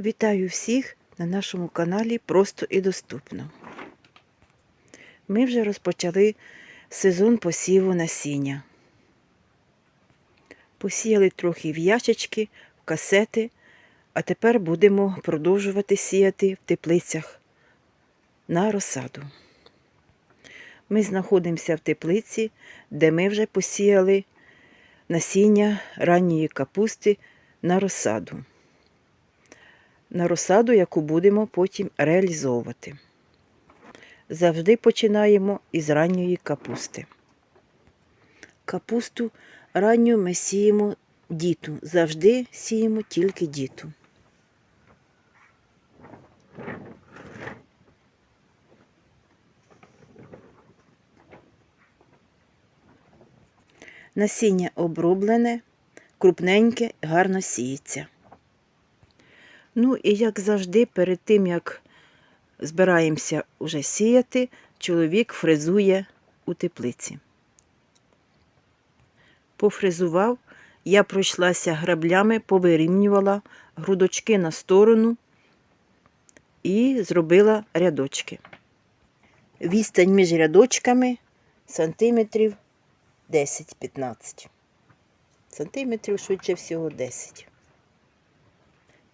Вітаю всіх на нашому каналі Просто і доступно. Ми вже розпочали сезон посіву насіння. Посіяли трохи в ящички, в касети, а тепер будемо продовжувати сіяти в теплицях на розсаду. Ми знаходимося в теплиці, де ми вже посіяли насіння ранньої капусти на розсаду на розсаду, яку будемо потім реалізовувати. Завжди починаємо із ранньої капусти. Капусту ранню ми сіємо діту. Завжди сіємо тільки діту. Насіння оброблене, крупненьке, гарно сіється. Ну і як завжди, перед тим як збираємося вже сіяти, чоловік фрезує у теплиці. Пофрезував, я пройшлася граблями, повирівнювала грудочки на сторону і зробила рядочки. Відстань між рядочками сантиметрів 10-15. Сантиметрів швидше всього 10.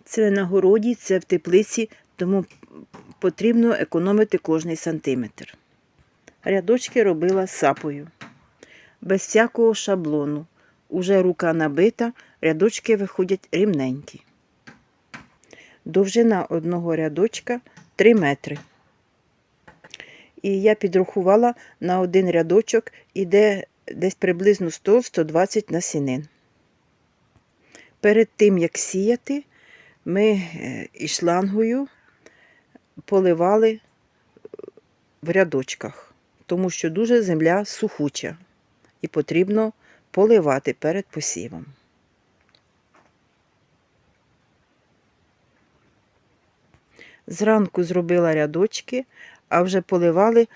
Це на городі, це в теплиці, тому потрібно економити кожний сантиметр. Рядочки робила сапою, без всякого шаблону. Уже рука набита, рядочки виходять рівненькі. Довжина одного рядочка 3 метри. І я підрахувала на один рядочок іде десь приблизно 100-120 насінин. Перед тим, як сіяти, ми е, із шлангою поливали в рядочках, тому що дуже земля сухуча і потрібно поливати перед посівом. Зранку зробила рядочки, а вже поливали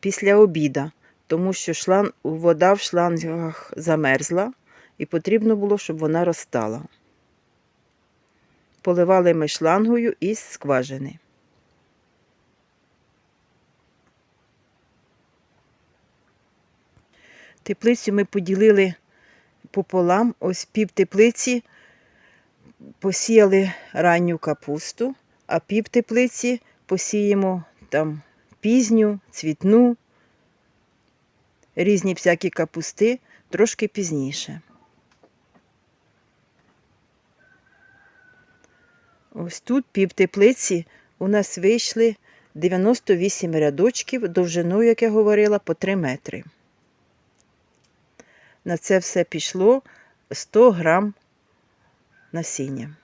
після обіда, тому що шланг, вода в шлангах замерзла і потрібно було, щоб вона розтала поливали ми шлангою із скважини. Теплицю ми поділили пополам, ось пів теплиці посіяли ранню капусту, а пів теплиці посіємо там пізню, цвітну, різні всякі капусти трошки пізніше. Ось тут пів теплиці у нас вийшли 98 рядочків довжиною, як я говорила, по 3 метри. На це все пішло 100 грам насіння.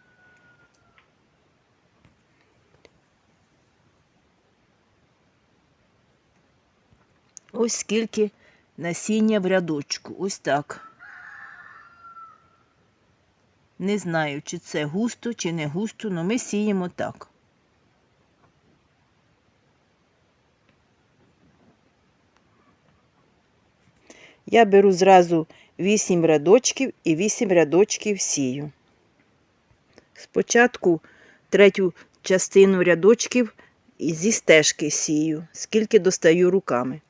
Ось скільки насіння в рядочку. Ось так. Не знаю, чи це густо, чи не густо, але ми сіємо так. Я беру зразу 8 рядочків і 8 рядочків сію. Спочатку третю частину рядочків зі стежки сію, скільки достаю руками.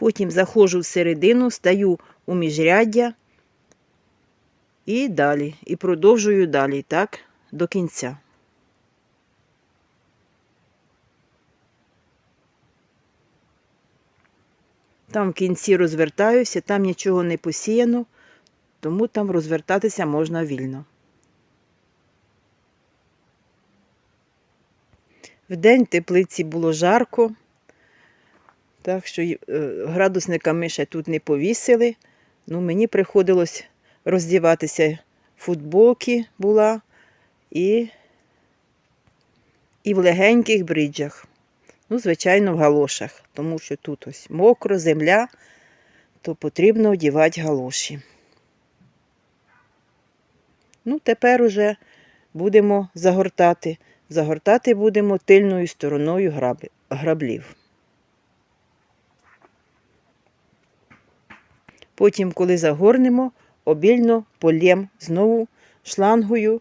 Потім заходжу всередину, стаю у міжряддя і далі. І продовжую далі, так, до кінця. Там в кінці розвертаюся, там нічого не посіяно, тому там розвертатися можна вільно. Вдень в теплиці було жарко. Так що е, градусника ми ще тут не повісили. Ну, Мені приходилось роздіватися футболки була і і в легеньких бриджах. Ну, звичайно, в галошах, тому що тут ось мокро, земля, то потрібно одівати галоші. Ну, тепер уже будемо загортати. Загортати будемо тильною стороною граблів. Потім, коли загорнемо, обільно полєм знову шлангою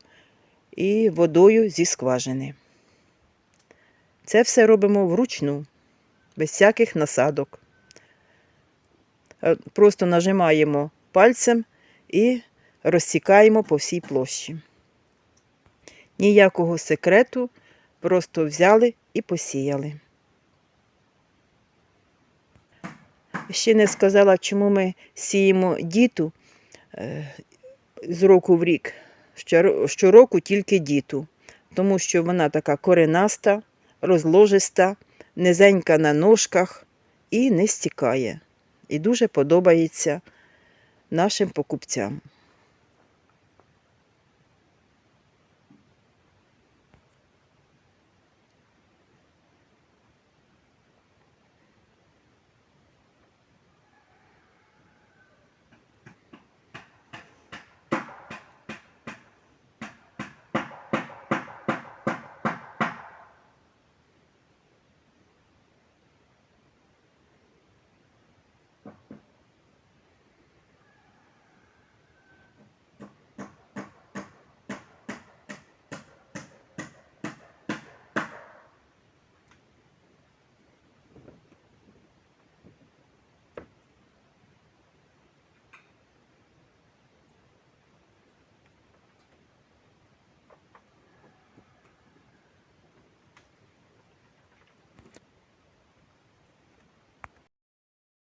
і водою зі скважини. Це все робимо вручну, без всяких насадок. Е, Просто нажимаємо пальцем і розсікаємо по всій площі. Ніякого секрету, просто взяли і посіяли. Ще не сказала, чому ми сіємо діту е, з року в рік. Щороку тільки діту, тому що вона така коренаста, розложиста, низенька на ножках і не стікає. І дуже подобається нашим покупцям.